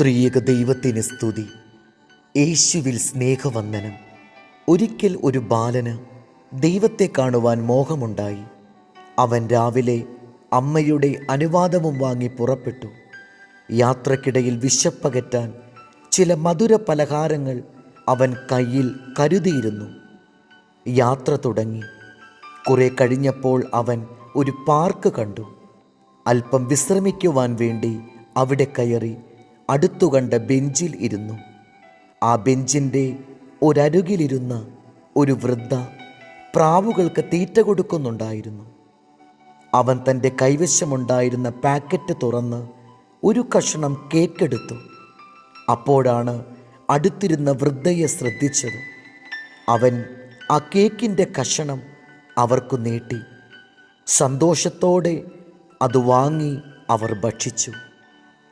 ത്രിയേക ദൈവത്തിന് സ്തുതി. യേശുവിൽ സ്നേഹവന്ദനം. ഒരിക്കൽ ഒരു ബാലന് ദൈവത്തെ കാണുവാൻ മോഹമുണ്ടായി. അവൻ രാവിലെ അമ്മയുടെ അനുവാദവും വാങ്ങി പുറപ്പെട്ടു. യാത്രക്കിടയിൽ വിശപ്പകറ്റാൻ ചില മധുര പലഹാരങ്ങൾ അവൻ കയ്യിൽ കരുതിയിരുന്നു. യാത്ര തുടങ്ങി. കുറെ കഴിഞ്ഞപ്പോൾ അവൻ ഒരു പാർക്ക് കണ്ടു. അല്പം വിശ്രമിക്കുവാൻ വേണ്ടി അവിടെ കയറി അടുത്തു കണ്ട ബെഞ്ചിൽ ഇരുന്നു. ആ ബെഞ്ചിന്റെ ഒരരുകിലിരുന്ന ഒരു വൃദ്ധ പ്രാവുകൾക്ക് തീറ്റ കൊടുക്കുന്നുണ്ടായിരുന്നു. അവൻ തന്റെ കൈവശമുണ്ടായിരുന്ന പാക്കറ്റ് തുറന്ന് ഒരു കഷണം കേക്കെടുത്തു. അപ്പോഴാണ് അടുത്തിരുന്ന വൃദ്ധയെ ശ്രദ്ധിച്ചത്. അവൻ ആ കേക്കിന്റെ കഷണം അവർക്കു നീട്ടി. സന്തോഷത്തോടെ അത് വാങ്ങി അവർ ഭക്ഷിച്ചു.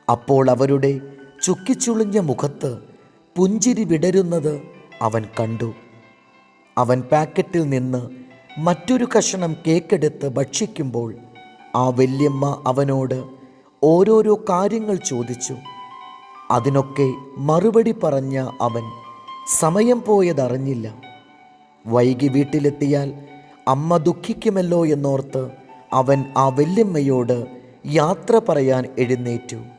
അപ്പോൾ അവരുടെ ചുക്കിച്ചുളിഞ്ഞ മുഖത്ത് പുഞ്ചിരി വിടരുന്നത് അവൻ കണ്ടു. അവൻ പാക്കറ്റിൽ നിന്ന് മറ്റൊരു കഷണം കേക്കെടുത്ത് ഭക്ഷിക്കുമ്പോൾ ആ വല്യമ്മ അവനോട് ഓരോരോ കാര്യങ്ങൾ ചോദിച്ചു. അതിനൊക്കെ മറുപടി പറഞ്ഞ അവൻ സമയം പോയതറിഞ്ഞില്ല. വൈകി വീട്ടിലെത്തിയാൽ അമ്മ ദുഃഖിക്കുമല്ലോ എന്നോർത്ത് അവൻ ആ വല്യമ്മയോട് യാത്ര പറയാൻ എഴുന്നേറ്റു.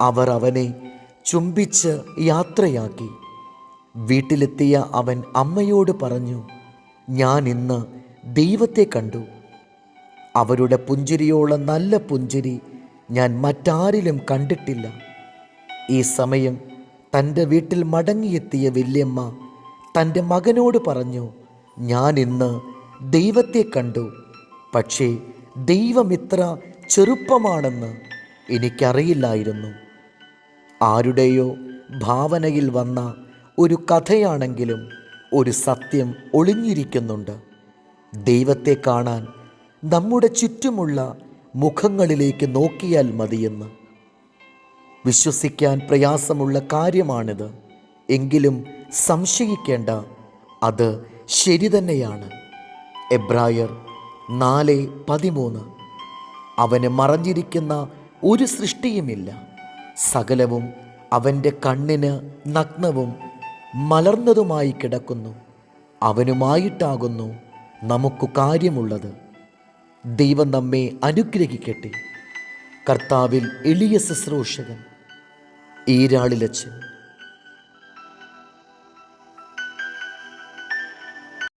അവർ അവനെ ചുംബിച്ച് യാത്രയാക്കി. വീട്ടിലെത്തിയ അവൻ അമ്മയോട് പറഞ്ഞു ഞാൻ ഇന്ന് ദൈവത്തെ കണ്ടു. അവരുടെ പുഞ്ചിരിയോളം നല്ല പുഞ്ചിരി ഞാൻ മറ്റാരിലും കണ്ടിട്ടില്ല. ഈ സമയം തന്റെ വീട്ടിൽ മടങ്ങിയെത്തിയ വല്യമ്മ തന്റെ മകനോട് പറഞ്ഞു ഞാൻ ഇന്ന് ദൈവത്തെ കണ്ടു. പക്ഷേ ദൈവം ഇത്ര ചെറുപ്പമാണെന്ന് എനിക്കറിയില്ലായിരുന്നു. ആരുടെയോ ഭാവനയിൽ വന്ന ഒരു കഥയാണെങ്കിലും ഒരു സത്യം ഒളിഞ്ഞിരിക്കുന്നുണ്ട്. ദൈവത്തെ കാണാൻ നമ്മുടെ ചുറ്റുമുള്ള മുഖങ്ങളിലേക്ക് നോക്കിയാൽ മതിയെന്ന്. വിശ്വസിക്കാൻ പ്രയാസമുള്ള കാര്യമാണിത്. എങ്കിലും സംശയിക്കേണ്ട അത് ശരി തന്നെയാണ്. എബ്രായർ നാല് പതിമൂന്ന്. അവന് മറഞ്ഞിരിക്കുന്ന ഒരു സൃഷ്ടിയുമില്ല. സകലവും അവന്റെ കണ്ണിന് നഗ്നവും മലർന്നതുമായി കിടക്കുന്നു. അവനുമായിട്ടാകുന്നു നമുക്ക് കാര്യമുള്ളത്. ദൈവം നമ്മെ അനുഗ്രഹിക്കട്ടെ. കർത്താവിൽ എളിയ ശുശ്രൂഷകൻ ഈരാളിലച്ച്